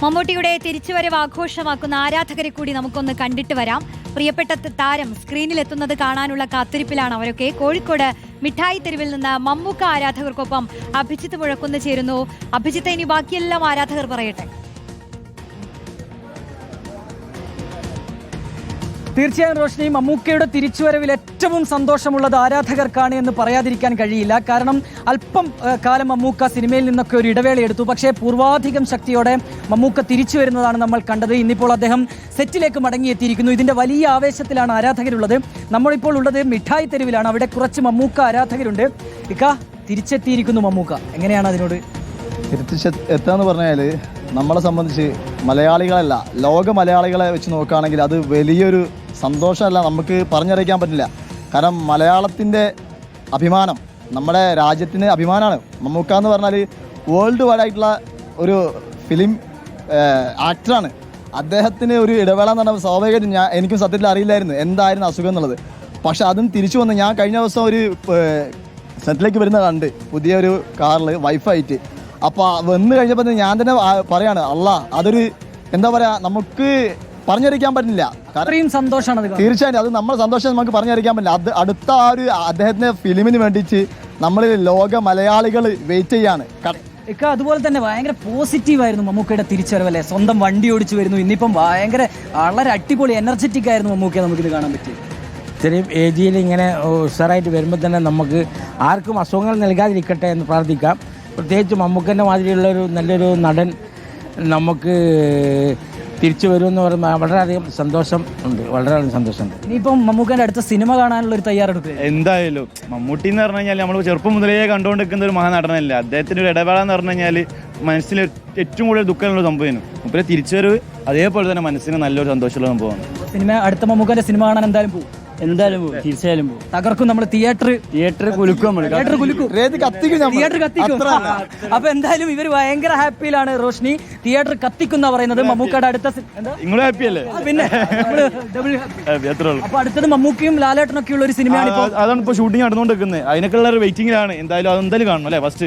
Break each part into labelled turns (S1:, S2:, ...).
S1: മമ്മൂട്ടിയുടെ തിരിച്ചുവരവ് ആഘോഷമാക്കുന്ന ആരാധകരെ കൂടി നമുക്കൊന്ന് കണ്ടിട്ട് വരാം. പ്രിയപ്പെട്ട താരം സ്ക്രീനിലെത്തുന്നത് കാണാനുള്ള കാത്തിരിപ്പിലാണ് അവരൊക്കെ. കോഴിക്കോട് മിഠായി തെരുവിൽ നിന്ന് മമ്മൂക്ക ആരാധകർക്കൊപ്പം അഭിജിത്ത് മുഴക്കുന്ന് ചേരുന്നു. അഭിജിത്ത് ഇനി ബാക്കിയെല്ലാം ആരാധകർ പറയട്ടെ?
S2: തീർച്ചയായും റോഷ്നി മമ്മൂക്കയുടെ തിരിച്ചുവരവിൽ ഏറ്റവും സന്തോഷമുള്ളത് ആരാധകർക്കാണ് എന്ന് പറയാതിരിക്കാൻ കഴിയില്ല. കാരണം അല്പം കാലം മമ്മൂക്ക സിനിമയിൽ നിന്നൊക്കെ ഒരു ഇടവേള എടുത്തു. പക്ഷേ പൂർവാധികം ശക്തിയോടെ മമ്മൂക്ക തിരിച്ചു വരുന്നതാണ് നമ്മൾ കണ്ടത്. ഇന്നിപ്പോൾ അദ്ദേഹം സെറ്റിലേക്ക് മടങ്ങിയെത്തിയിരിക്കുന്നു. ഇതിന്റെ വലിയ ആവേശത്തിലാണ് ആരാധകരുള്ളത്. നമ്മളിപ്പോൾ ഉള്ളത് മിഠായി തെരുവിലാണ്. അവിടെ കുറച്ച് മമ്മൂക്ക ആരാധകരുണ്ട്. ഇക്ക തിരിച്ചെത്തിയിരിക്കുന്നു മമ്മൂക്ക. എങ്ങനെയാണ് അതിനോട്?
S3: എത്താന്ന് പറഞ്ഞാൽ നമ്മളെ സംബന്ധിച്ച് മലയാളികളല്ല ലോക മലയാളികളെ വെച്ച് നോക്കുകയാണെങ്കിൽ അത് വലിയൊരു സന്തോഷമല്ല നമുക്ക് പറഞ്ഞറിയിക്കാൻ പറ്റില്ല. കാരണം മലയാളത്തിന്റെ അഭിമാനം നമ്മുടെ രാജ്യത്തിന് അഭിമാനമാണ്. മമ്മൂക്ക എന്ന് പറഞ്ഞാൽ വേൾഡ് വൈഡ് ആയിട്ടുള്ള ഒരു ഫിലിം ആക്ടറാണ് അദ്ദേഹത്തിന് ഒരു ഇടവേള എന്ന് പറഞ്ഞാൽ സ്വാഭാവികമായിട്ടും ഞാൻ എനിക്കും സത്യത്തിൽ അറിയില്ലായിരുന്നു എന്തായിരുന്നു അസുഖം എന്നുള്ളത്. പക്ഷെ അതും തിരിച്ചു വന്ന് ഞാൻ കഴിഞ്ഞ ദിവസം ഒരു സെറ്റിലേക്ക് വരുന്ന കണ്ട് പുതിയൊരു കാറിൽ വൈഫായിട്ട് അപ്പോൾ വന്നു കഴിഞ്ഞപ്പോൾ ഞാൻ തന്നെ പറയാണ് അല്ല അതൊരു എന്താ പറയുക നമുക്ക് പറഞ്ഞറിയിക്കാൻ പറ്റില്ല
S2: അത്രയും സന്തോഷമാണ് അത് കാണുന്നത്.
S3: തീർച്ചയായും അത് നമ്മുടെ സന്തോഷം നമുക്ക് പറഞ്ഞറിയിക്കാൻ പറ്റില്ല. അത് അടുത്ത ആ ഒരു അദ്ദേഹത്തിന്റെ ഫിലിമിന് വേണ്ടിയിട്ട് നമ്മൾ ലോക മലയാളികൾ വെയിറ്റ് ചെയ്യാണ്.
S2: ഇക്ക അതുപോലെ തന്നെ ഭയങ്കര പോസിറ്റീവ് ആയിരുന്നു മമ്മൂക്കയുടെ തിരിച്ചറിവ് അല്ലെ? സ്വന്തം വണ്ടി ഓടിച്ചു വരുന്നു. ഇന്നിപ്പം ഭയങ്കര വളരെ അടിപൊളി എനർജറ്റിക് ആയിരുന്നു മമ്മൂക്കയെ നമുക്കിത് കാണാൻ പറ്റി
S4: ഇത്രയും ഏജിയിൽ ഇങ്ങനെ ഉഷാറായിട്ട് വരുമ്പോൾ തന്നെ നമുക്ക് ആർക്കും അസുഖങ്ങൾ നൽകാതിരിക്കട്ടെ എന്ന് പ്രാർത്ഥിക്കാം. പ്രത്യേകിച്ച് മമ്മൂക്കന്റെ മാതിരിയുള്ള ഒരു നല്ലൊരു നടൻ നമുക്ക് തിരിച്ചു വരുമെന്ന് പറയുമ്പോൾ വളരെയധികം സന്തോഷം ഉണ്ട്. വളരെയധികം സന്തോഷമുണ്ട്
S2: ഇനിയിപ്പം മമ്മൂക്കന്റെ അടുത്ത സിനിമ കാണാനുള്ള ഒരു തയ്യാറെടുപ്പ്
S5: എന്തായാലും മമ്മൂട്ടി എന്ന് പറഞ്ഞു കഴിഞ്ഞാൽ നമ്മൾ ചെറുപ്പം മുതലേ കണ്ടുകൊണ്ടിരിക്കുന്ന ഒരു മഹാനടനല്ല. അദ്ദേഹത്തിന്റെ ഒരു ഇടവേള എന്ന് പറഞ്ഞു കഴിഞ്ഞാൽ മനസ്സിൽ ഏറ്റവും കൂടുതൽ ദുഃഖമുള്ള സംഭവമാണ് തിരിച്ചു തിരിച്ചുവരവ് അതേപോലെ തന്നെ മനസ്സിന് നല്ലൊരു സന്തോഷമുള്ള സംഭവമാണ്.
S2: സിനിമ അടുത്ത മമ്മൂക്കന്റെ സിനിമ കാണാൻ എന്തായാലും പോകും.
S6: എന്തായാലും പോകും തീർച്ചയായാലും പോകും
S2: തകർക്കും നമ്മൾ തിയേറ്റർ.
S6: തിയേറ്റർ കുലുക്കും നമ്മൾ
S2: തിയേറ്റർ കുലുക്കും.
S3: രേതി കത്തിക്കും നമ്മൾ.
S2: തിയേറ്റർ കത്തിക്കും. അപ്പൊ എന്തായാലും ഇവർ ഭയങ്കര ഹാപ്പിയിലാണ് റോഷ്നി. തിയേറ്റർ കത്തിക്കുന്ന പറയുന്നത്. മമ്മൂക്കയുടെ അടുത്ത
S5: നിങ്ങളും ഹാപ്പി. അല്ലേ
S2: പിന്നെ അപ്പൊ അടുത്തത് മമ്മൂക്കയും ലാലേട്ടനൊക്കെ ഉള്ള ഒരു സിനിമയാണ് ഇപ്പൊ
S5: അതാണ് ഇപ്പൊ ഷൂട്ടിംഗ് നടന്നുകൊണ്ടിരിക്കുന്നത് അതിനൊക്കെയുള്ള ഒരു വെയിറ്റിംഗിലാണ് എന്തായാലും അതെന്തായാലും കാണണം അല്ലേ? ഫസ്റ്റ്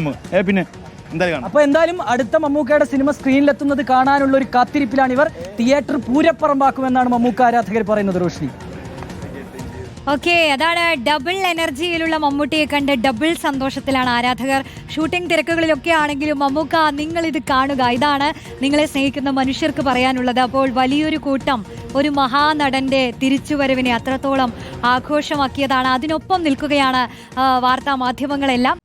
S5: നമുക്ക് പിന്നെ
S2: അപ്പൊ എന്തായാലും അടുത്ത മമ്മൂക്കയുടെ സിനിമ സ്ക്രീനിലെത്തുന്നത് കാണാനുള്ള ഒരു കാത്തിരിപ്പിലാണ് ഇവർ. തിയേറ്റർ പൂരപ്പറമ്പാക്കുമെന്നാണ് മമ്മൂക്ക ആരാധകർ പറയുന്നത് റോഷ്നി.
S1: ഓക്കെ അതാണ് ഡബിൾ എനർജിയിലുള്ള മമ്മൂട്ടിയെ കണ്ട് ഡബിൾ സന്തോഷത്തിലാണ് ആരാധകർ. ഷൂട്ടിംഗ് തിരക്കുകളിലൊക്കെ ആണെങ്കിലും മമ്മൂക്ക നിങ്ങൾ ഇത് കാണുക. ഇതാണ് നിങ്ങളെ സ്നേഹിക്കുന്ന മനുഷ്യർക്ക് പറയാനുള്ളത്. അപ്പോൾ വലിയൊരു കൂട്ടം ഒരു മഹാനടന്റെ തിരിച്ചുവരവിനെ അത്രത്തോളം ആഘോഷമാക്കിയതാണ്. അതിനൊപ്പം നിൽക്കുകയാണ് വാർത്താ മാധ്യമങ്ങളെല്ലാം.